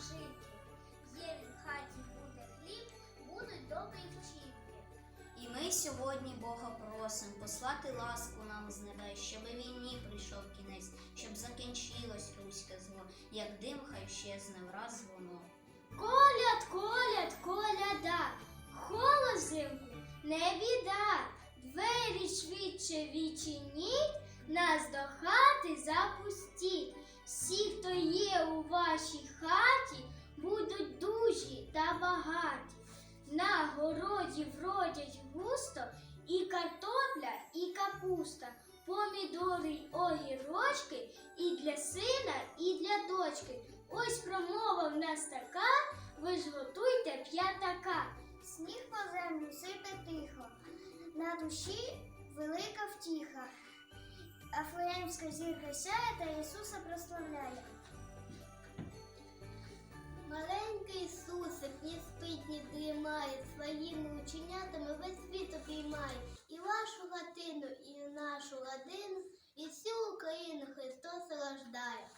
зв'язаний. Є в хаті буде хліб, будуть добрі вчинки. І ми сьогодні Бога просим послати ласку нам з небес, щоб війні прийшов кінець, щоб закінчилось руське зло, як дим хай щезне враз воно. Коляд, коляд, коляда, холод взимку не біда. Двері швидше відчиніть, нас до хати запустіть. Всі, хто є у вашій хаті, будуть дужі та багаті. На городі вродять густо і картопля, і капуста, помідори й огірочки і для сина, і для дочки. Ось промова в нас така, ви ж готуйте п'ятака. Сніг по землю сипе тихо, на душі велика втіха. Афлеємська зірка сяє та Ісуса прославляє. Маленький Ісусик ні спить, ні дрімає, своїми ученятами весь світ обіймає. І вашу латину, і нашу родину, і всю Україну Христос рождає.